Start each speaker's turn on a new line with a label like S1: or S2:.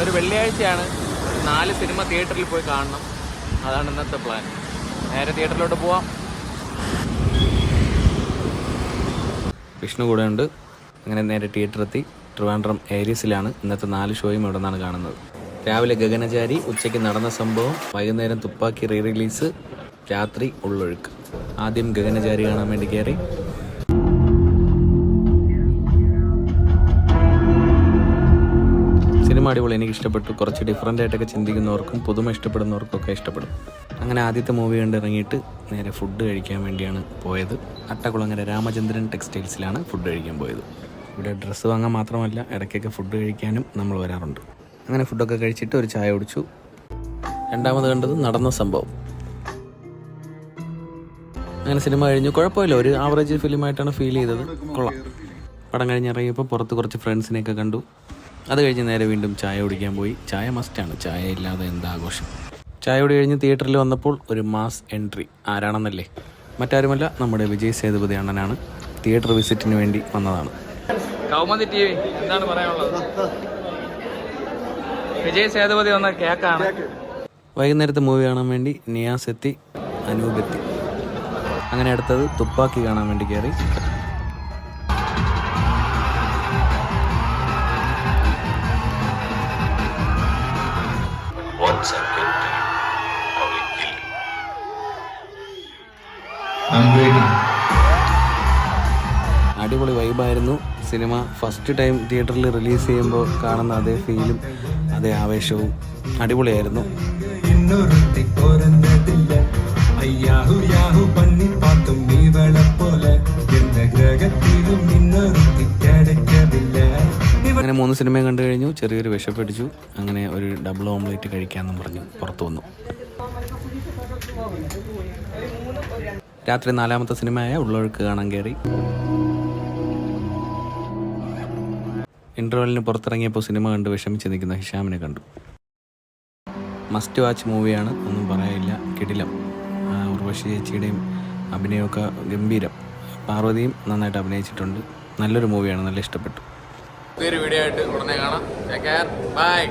S1: ഇന്നൊരു വെള്ളിയാഴ്ചയാണ്. നാല് സിനിമ തിയേറ്ററിൽ പോയി കാണണം. അതാണ് ഇന്നത്തെ പ്ലാൻ. നേരെ തിയേറ്ററിലോട്ട് പോവാം. വിഷ്ണു കൂടെ ഉണ്ട് അങ്ങനെ നേരെ തിയേറ്റർ എത്തി ട്രിവാൻഡ്രം ഏരീസിലാണ് ഇന്നത്തെ നാല് ഷോയും ഇവിടെ നിന്നാണ് കാണുന്നത്. രാവിലെ ഗഗനചാരി ഉച്ചയ്ക്ക് നടന്ന സംഭവം വൈകുന്നേരം തുപ്പാക്കി റീ റിലീസ് രാത്രി ഉള്ളൊഴുക്ക്. ആദ്യം ഗഗനചാരി കാണാൻ വേണ്ടി കയറി അടിപൊളി എനിക്ക് ഇഷ്ടപ്പെട്ടു കുറച്ച് ഡിഫറെന്റ് ആയിട്ടൊക്കെ ചിന്തിക്കുന്നവർക്കും പുതുമ ഇഷ്ടപ്പെടുന്നവർക്കൊക്കെ ഇഷ്ടപ്പെടും. അങ്ങനെ ആദ്യത്തെ മൂവി കണ്ട് ഇറങ്ങിയിട്ട് നേരെ ഫുഡ് കഴിക്കാൻ വേണ്ടിയാണ് പോയത്. അട്ടകുളങ്ങര രാമചന്ദ്രൻ ടെക്സ്റ്റൈൽസിലാണ് ഫുഡ് കഴിക്കാൻ പോയത്. ഇവിടെ ഡ്രസ്സ് വാങ്ങാൻ മാത്രമല്ല ഇടയ്ക്കൊക്കെ ഫുഡ് കഴിക്കാനും നമ്മൾ വരാറുണ്ട്. അങ്ങനെ ഫുഡൊക്കെ കഴിച്ചിട്ട് ഒരു ചായ കുടിച്ചു. രണ്ടാമത് കണ്ടത് നടന്ന സംഭവം. അങ്ങനെ സിനിമ കഴിഞ്ഞു. കുഴപ്പമില്ല. ഒരു ആവറേജ് ഫിലിമായിട്ടാണ് ഫീൽ ചെയ്തത്. കൊള്ളാം. പടം കഴിഞ്ഞിറങ്ങിയപ്പോൾ പുറത്ത് കുറച്ച് ഫ്രണ്ട്സിനെയൊക്കെ കണ്ടു. അത് കഴിഞ്ഞ് നേരെ വീണ്ടും ചായ കുടിക്കാൻ പോയി. ചായ മസ്റ്റാണ് ചായ ഇല്ലാതെ എന്താ ആഘോഷം? ചായ കുടി കഴിഞ്ഞ് തിയേറ്ററിൽ വന്നപ്പോൾ ഒരു മാസ് എൻട്രി ആരാണെന്നല്ലേ? മറ്റാരുമല്ല നമ്മുടെ വിജയ് സേതുപതി അണ്ണനാണ്. തിയേറ്റർ വിസിറ്റിന് വേണ്ടി വന്നതാണ്. കൗമുദി ടി വി എന്താണ് പറയാനുള്ളത്? വിജയ് സേതുപതി വന്ന കേക്കാണ്. വൈകുന്നേരത്തെ മൂവി കാണാൻ വേണ്ടി നിയാസ് എത്തി അനൂപ് എത്തി. അങ്ങനെ അടുത്തത് തുപ്പാക്കി കാണാൻ വേണ്ടി കയറി അടിപൊളി വൈബായിരുന്നു സിനിമ ഫസ്റ്റ് ടൈം തിയേറ്ററിൽ റിലീസ് ചെയ്യുമ്പോൾ കാണുന്ന അതേ ഫീലും അതേ ആവേശവും അടിപൊളിയായിരുന്നു. അങ്ങനെ മൂന്ന് സിനിമയും കണ്ടു കഴിഞ്ഞു. ചെറിയൊരു വിഷപ്പെടിച്ചു. അങ്ങനെ ഒരു ഡബിൾ ഓംലേറ്റ് കഴിക്കാമെന്നും പറഞ്ഞു പുറത്തു വന്നു. രാത്രി നാലാമത്തെ സിനിമയായ ഉള്ളൊഴുക്ക് കാണാൻ കയറി. ഇന്റർവെല്ലിന് പുറത്തിറങ്ങിയപ്പോൾ സിനിമ കണ്ട് വിഷമിച്ച് നിൽക്കുന്ന ഹിഷാമിനെ കണ്ടു. മസ്റ്റ് വാച്ച് മൂവിയാണ് ഒന്നും പറയാനില്ല. കിടിലം. ഉർവശി ചേച്ചിയുടെയും അഭിനയമൊക്കെ ഗംഭീരം. പാർവതിയും നന്നായിട്ട് അഭിനയിച്ചിട്ടുണ്ട്. നല്ലൊരു മൂവിയാണ് നല്ല ഇഷ്ടപ്പെട്ടു. പുതിയൊരു വീഡിയോ ആയിട്ട് ഉടനെ കാണാം. ബൈ